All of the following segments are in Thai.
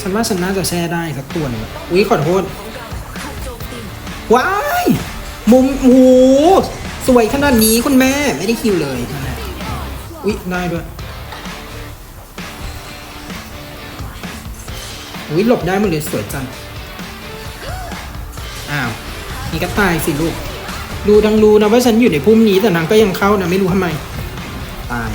ฉันว่าฉันน่าจะแช่ได้สักตัวหนึงอะอุ้ยขอโทษว้ายมุมโอ้โหสวยขนาดนี้คุณแม่ไม่ได้คิวเลยนะอุ้ยได้ด้วยอุ้ยหลบได้หมดเลยสวยจังอ้าวนี่ก็ตายสิลูกดูทั้งรู้นะว่าฉันอยู่ในพุ่มนี้แต่นางก็ยังเข้านะไม่รู้ทำไม ตาย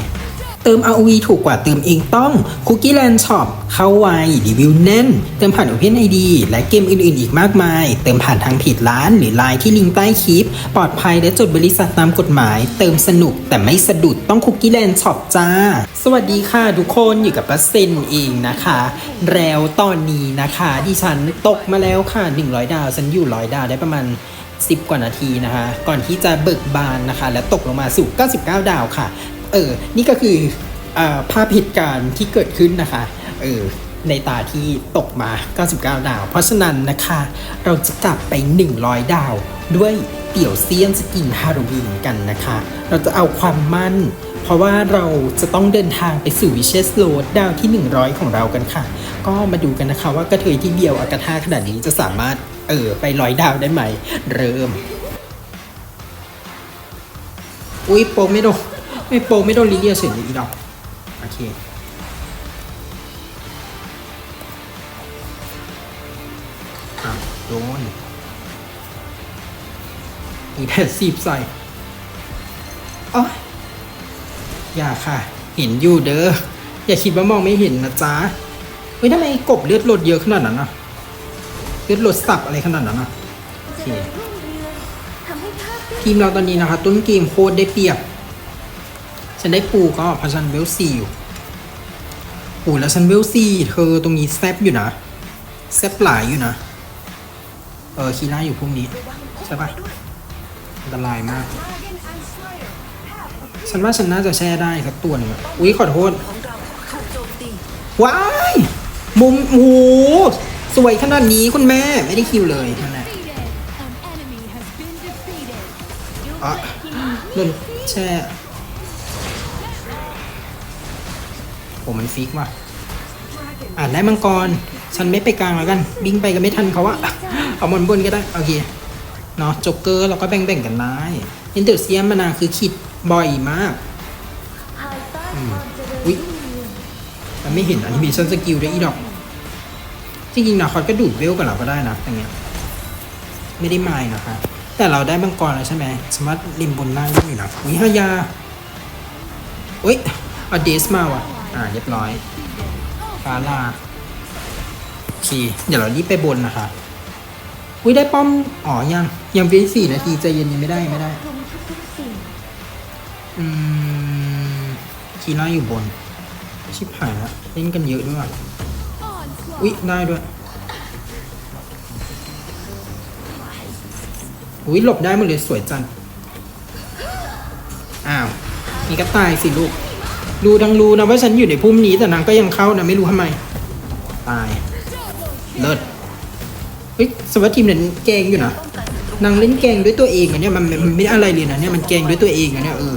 เติม ROV ถูกกว่าเติมเองต้อง Cookie Land Shop เข้าไวรีวิวแน่น เติมผ่าน Open ID และเกมอื่นๆ อีกมากมาย เติมผ่านทางเพจร้าน หรือไลน์ที่ลิงก์ใต้คลิป ปลอดภัยและจดบริษัทตามกฎหมาย เติมสนุกแต่ไม่สะดุดต้อง Cookie Land Shop จ้า สวัสดีค่ะทุกคนอยู่กับปัสเซนเองนะคะ แล้วตอนนี้นะคะดิฉันตกมาแล้วค่ะ 100 ดาวฉันอยู่100ดาวได้ประมาณ10 กว่านาทีนะคะ ก่อนที่จะเบิกบานนะคะ และตกลงมาสู่ 99 ดาวค่ะ เออ นี่ก็คืออาภาพเหตุการณ์ที่เกิดขึ้นนะคะ เออ ในตาที่ตกมา 99 ดาว เพราะฉะนั้นนะคะ เราจะกลับไป 100 ดาว ด้วยเตี่ยวเซียนสกินฮาโลวีนกันนะคะ เราจะเอาความมั่น เพราะว่าเราจะต้องเดินทางไปสู่วิเชสโลดดาวที่ 100 ของเรากันค่ะ ก็มาดูกันนะคะว่ากระเทยที่เดียวอากาธาขนาดนี้จะสามารถเออไปร้อยดาวได้ไหม เริ่ม อุ้ยโปงไม่โดน ไม่โปงไม่โดนลิเลียเฉยเลยอีดอกโอเคอะโดนมีแผ่นซีบใส่อ๋ออย่าค่ะ เห็นอยู่เด้อ อย่าคิดว่ามองไม่เห็นนะจ๊ะ เฮ้ยทำไมกบเลือดลดเยอะขนาดนั้นอะ เลือดลดสับอะไรขนาดนั้นอะโอเคทีมเราตอนนี้นะคะต้นเกมโคตรได้เปรียบ ฉันได้ปูก็เพราะฉันเวลซีอยู่ปูแล้วฉันเวลซีเธอตรงนี้แซบอยู่นะแซบหลายอยู่นะ เออคีร่าอยู่พวกนี้ ใช่ปะอันตรายมาก ฉันว่าฉันน่าจะแช่ได้สักตัวหนึ่งอะอุ้ยขอโทษว้ายมุมโอ้โหสวยขนาดนี้คุณแม่ไม่ได้คิวเลยนั่นแหละอะโดนแช่ โอ้มันฟิกว่ะอ่านได้มังกร ฉันไม่ไปกลางแล้วกันบิงไปก็ไม่ทันเขาอะเอาบนบนก็ได้โอเคเนาะจ็กเกอร์เราก็แบ่งๆกันได้อินเตอร์เซียมมานาคือคิดบ่อยมากอืมอุ๊ยมันไม่เห็นอนิเมชันสกิลด้วยอีดอกจริงๆนะคอสก็ดูดเวลกับเราก็ได้นะอย่างเงี้ยไม่ได้มายนะคะแต่เราได้มังกรแล้วใช่ไหมสามารถริมบนล่าได้อยู่นะอุ้ยฮายาอุ้ยอเดสมาว่ะ อ่าเรียบร้อยฟาลาโอเคเดี๋ยวเรารีบไปบนนะคะอุ้ยได้ป้อม อ๋อ ยัง ยังเป็นสี่นาทีใจเย็นยังไม่ได้ไม่ได้ อืมคีร่าอยู่บน ชิบหายละเล่นกันเยอะด้วย อุ้ยได้ด้วย อุ้ยหลบได้หมดเลยสวยจัง อ้าวนี่ก็ตายสิลูก ดูทั้งรู้นะว่าฉันอยู่ในพุ่มนี้แต่นางก็ยังเข้านะไม่รู้ทำไม ตาย เลิศเฮ้ยสวัสดีทีมเนี่ยแกงอยู่นะนางเล่นแกงด้วยตัวเองอะเนี่ยมันมันไม่ได้อะไรเลยนะเนี่ยมันแกงด้วยตัวเองอะเนี่ยเออ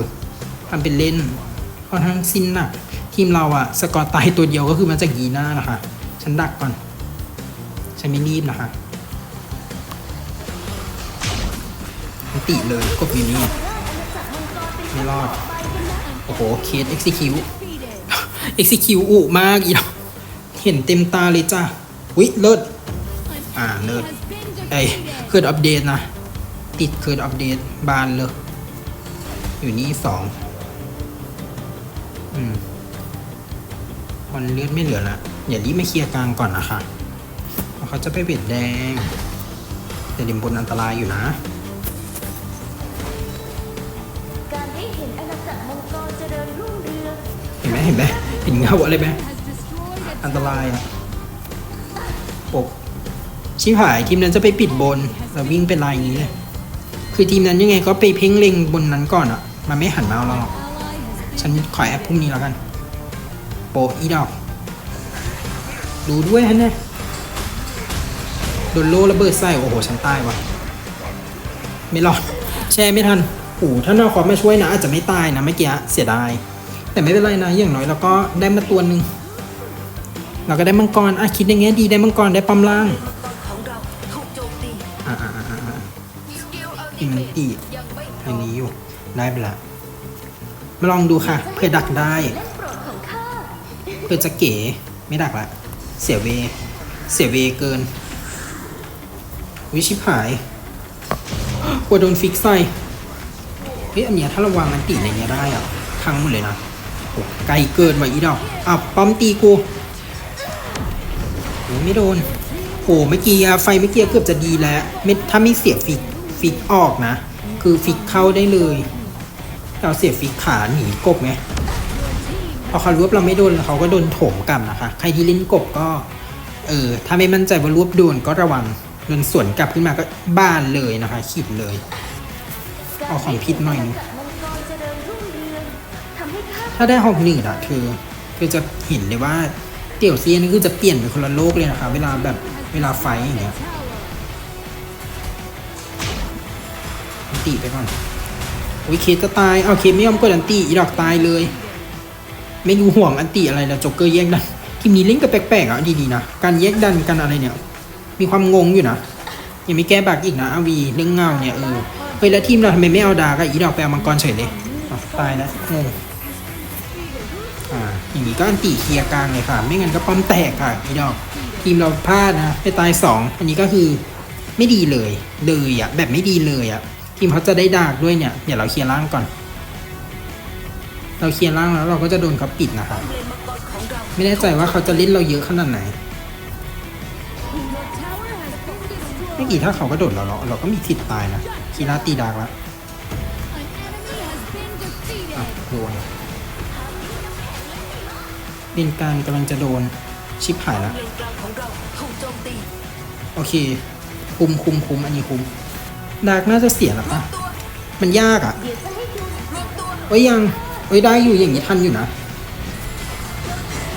ทำเป็นเล่นค่อนข้างสิ้นหนักทีมเราอะสกอร์ตายตัวเดียวก็คือมาจากยีน่านะคะ ฉันดักก่อน ฉันไม่รีบนะคะมิติเลยกบอยู่นี่ไม่รอด โอ้โห เคส execute execute อุมากอีดอกเห็นเต็มตาเลยจ้าวิเลิศอ่า เลิศไอ้เกิดอัปเดตนะ ติดเกิดอัปเดตบานเลย อยู่นี่สองอืมมันเลือดไม่เหลือละอย่ารีบไม่เคลียร์กลางก่อนนะคะเพราะเขาจะไปเบียดแดงแต่ดิมบนอันตรายอยู่นะ เห็นไหมเห็นเงาอะไรไหมอันตรายอะปกชิบหายทีมนั้นจะไปปิดบนเราวิ่งเป็นลายอย่างนี้เลยคือทีมนั้นยังไงก็ไปเพ่งเล็งบนนั้นก่อนอะมันไม่หันมาเอาเราหรอกฉันขอแอปพรุ่งนี้แล้วกัน โปอีดอกดูด้วยฮะเนี่ยโดนโลระเบิดใส่โอ้โหฉันตายวะไม่รอดแช่ไม่ทันโอ้ถ้านาคอสมาช่วยนะ อาจจะไม่ตายนะเมื่อกี้เสียดาย แต่ไม่เป็นไรนะอย่างน้อยเราก็ได้มาตัวหนึ่งเราก็ได้มังกรอะคิดอย่างเงี้ยดีได้มังกรได้ป้อมล่างอ่าอ่าอ่าอ่าอีมันตีอันนี้อยู่ได้ไปละมาลองดูค่ะ เพื่อดักได้เพื่อจะเก๋ไม่ดักละเสียเว เสียเวเกิน วิชิบหายกลัวโดนฟิกใส่เฮ้ยอันเนี้ยถ้าราวางมันตีในเนี้ยได้อะพังหมดเลยนะ ไกลเกินว่ะอีดอกอ้าวป้อมตีกูโอ้ไม่โดนโอ้เมื่อกี้ไฟเมื่อกี้เกือบจะดีแล้วไม่ถ้าไม่เสียฟิกฟิกออกนะ คือฟิกเข้าได้เลย เราเสียฟิกขาหนีกบไงพอเขารวบเราไม่โดนเขาก็โดนโถมกลับนะคะ ใครที่เล่นกบก็ เออถ้าไม่มั่นใจว่ารวบโดนก็ระวังโดนสวนกลับขึ้นมาก็บ้านเลยนะคะ ขีดเลย เอาของพิษหน่อยนึง ถ้าได้หกหนึ่งอะคือคือจะเห็นเลยว่าเตี่ยวเซียนี่คือจะเปลี่ยนเป็นคนละโลกเลยนะคะเวลาแบบเวลาไฟอย่างเงี้ยอันตีไปก่อนโอ้ยเคสจะตายเอาเคสไม่ยอมกดอันตีอีดอกตายเลย ไม่ดูห่วงอันตีอะไรนะจ็กเกอร์แยกดันทีมนี้เล่นกับแปลกๆอะดีๆนะการแยกดันกันอะไรเนี่ย มีความงงอยู่นะยังไม่แก้บักอีกนะอาวีเรื่องเงาเนี่ยเออเฮ้ยแล้วทีมเราทำไมไม่เอาดากับอีดอกไปเอามังกรเฉยเลยตายแล้วงง อย่างนี้ก็อันตีเคลียร์กลางเลยค่ะ ไม่งั้นก็ป้อมแตกค่ะอีดอก ทีมเราพลาดนะไปตายสองอันนี้ก็คือไม่ดีเลยเลยอะแบบไม่ดีเลยอะทีมเขาจะได้ดากด้วยเนี่ยเดี๋ยวเราเคลียร์ล่างก่อน เราเคลียร์ล่างแล้วเราก็จะโดนเขาปิดนะคะเลนมังกรของเราไม่แน่ใจว่าเขาจะเล่นเราเยอะขนาดไหนเมื่อกี้ถ้าเขาก็โดดเราเราเราก็มีสิทธิ์ตายนะคีราตีดากแล้วอะโดน เลนกลางกำลังจะโดนชิปหายแล้วโอเค คุมคุมคุมอันนี้คุมดาร์กน่าจะเสียแล้วปะมันยากอะ่ะเดี๋ยวจะให้ดูเอ้ยยังเอ้ยได้อยู่อย่างนี้ทันอยู่นะ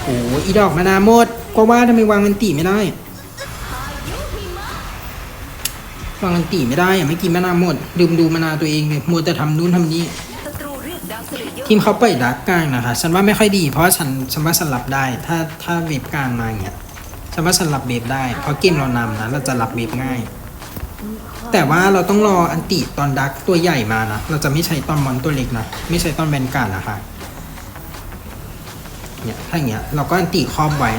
โอ้ยอีดอกมานาหมดก็ว่าทำไมวางมันตีไม่ได้ วางมันตีไม่ได้อะไม่กินมะนาหมดลืมดูมะนาตัวเองเลยมัวแต่ทำนู่นทำนี่ ทีมเขาเปิดดาร์กกลางนะคะฉันว่าไม่ค่อยดีเพราะฉันฉันว่าฉันรับได้ ถ้าถ้าเวฟกลางมาอย่างเงี้ยฉันว่าฉันรับเวฟได้เพราะเกมเรานำนะเราจะรับเวฟง่าย แต่ว่าเราต้องรออันติตอนดักตัวใหญ่มานะเราจะไม่ใช้ตอนมอนตัวเล็กนะไม่ใช้ตอนแวนการ์ดนะคะเนี่ยถ้าอย่างเงี้ยเราก็อันติครอบไว้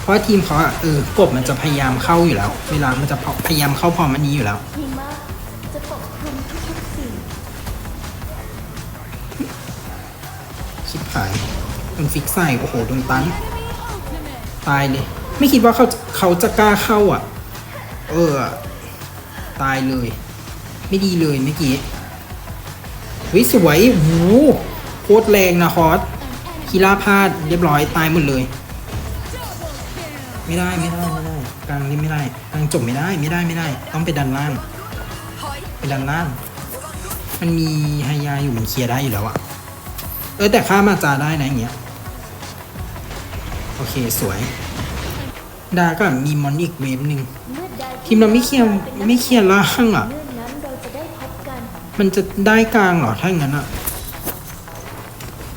เพราะทีมเขาอะเออกบมันจะพยายามเข้าอยู่แล้ว เวลามันจะพยายามเข้าพร้อมอันนี้อยู่แล้ว นฟิกใส่โอ้โหโดนตันตายเลย ไม่คิดว่าเขาเขาจะกล้าเข้าอะ เออ ตายเลย ไม่ดีเลยเมื่อกี้วิสวยโอ้โหโคตรแรงนะคอสคีราพลาดเรียบร้อยตายหมดเลย ไม่ได้ไม่ได้ไม่ได้กลางนี้ไม่ได้กลางจบไม่ได้ไม่ได้ไม่ได้ ต้องไปดันล่างไปดันล่างมันมีไฮยาอยู่มันเคลียร์ได้อยู่แล้วอะเออแต่ค่ามาจาได้นะอย่างเงี้ย โอเคสวย ดาก็มีมอนอีกเวฟหนึ่งเมื่อใดทีมเราไม่เคลียร์ไม่เคลียร์ล่างอะเมื่อนั้นเราจะได้พบกันมันจะได้กลางเหรอถ้าอย่างนั้นอะ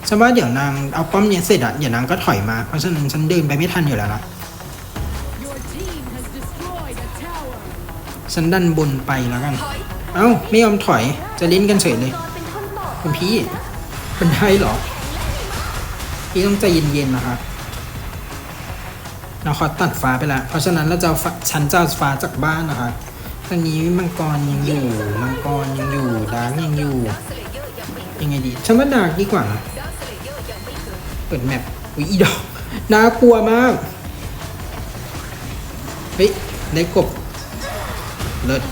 ฉันว่าเดี๋ยวนางเอาป้อมเนี้ยเสร็จอะเดี๋ยวนางก็ถอยมาเพราะฉะนั้นฉันเดินไปไม่ทันอยู่แล้วนะ Your team has destroyed a tower. ฉันดันบนไปแล้วกัน เอ้าไม่ยอมถอยจะเล่นกันเฉยเลยตอนเป็นคนต่อคุณพี่เป็นได้เหรอ พี่ต้องใจเย็นๆนะคะ เราขอตัดฟ้าไปละเพราะฉะนั้นเราจะเอาฟ้าฉันจะเอาฟ้าจากบ้านนะคะตอนนี้มังกรยังอยู่ มังกรยังอยู่ดาร์กยังอยู่ ยังไงดีฉันว่าดาร์กดีกว่า เปิดแมปอุ้ยดอกน่ากลัวมาก เฮ้ย ได้กบ เลิศ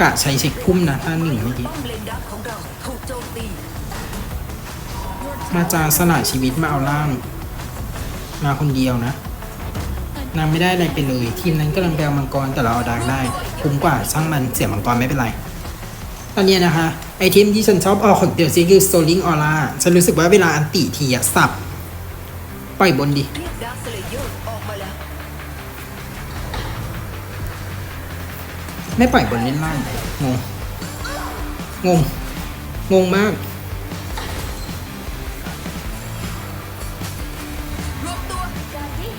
กะใช้เช็คพุ่มนะถ้าหนึ่งเมื่อกี้ มาจาสละชีวิตมาเอาล่าง มาคนเดียวนะนางไม่ได้อะไรไปเลย ทีมนั้นก็ลังไปเอามังกรแต่เราเอาดาร์กได้คุ้มกว่าช่างมันเสียมังกรไม่เป็นไร ตอนนี้นะคะ ไอเทมที่ฉันชอบออกของเดี๋ยวซีคือ Soling Aura ฉันรู้สึกว่าเวลาอันติทีอะสับปล่อยบนดิเรียกดาวเสลเยอร์ออกมาแล้วไม่ปล่อยบนเล่นล่างงงงงงงมาก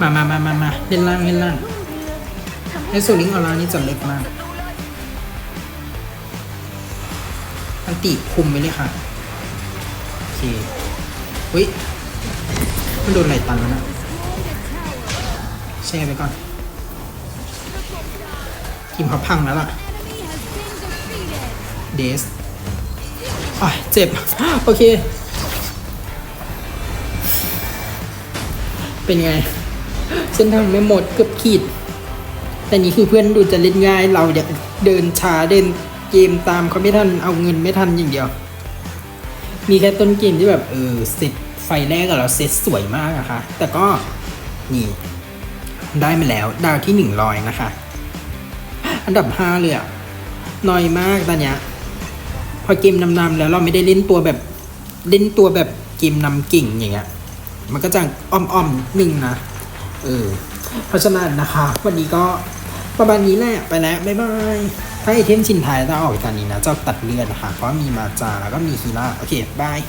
มามามามามาเล่นล่างเล่นล่างไอ้โซลิงออร่านี่จะเล็กมากอันติคุมไปเลยค่ะ โอเคเฮ้ย มันโดนไหลตันแล้วนะแช่ไปก่อนทีมเขาพังแล้วล่ะ เดสอ่อยเจ็บ โอเค เป็นไง เส้นทางไม่หมดเกือบขีด แต่นี่คือเพื่อนดูจะเล่นง่ายเราเดี๋ยวเดินช้าเดินเกมตามเขาไม่ทันเอาเงินไม่ทันอย่างเดียว มีแค่ต้นเกมที่แบบเออเซตไฟแรกกับเราเซตสวยมากอะคะ แต่ก็นี่ได้มาแล้วดาวที่หนึ่งลอยนะคะ อันดับห้าเลยอะน้อยมากตอนเนี้ยพอเกมนำๆแล้วเราไม่ได้เล่นตัวแบบเล่นตัวแบบเกมนำเก่งอย่างเงี้ยมันก็จะอ้อมๆหนึ่งนะ เออเพราะฉะนั้นนะคะ วันนี้ก็ประมาณนี้แหละไปแล้วบ๊ายบายถ้าไอเทมชินไทยจะออกจากนี้นะจะตัดเลือดนะคะเพราะมีมาจาแล้วก็มีฮีร่าโอเคบาย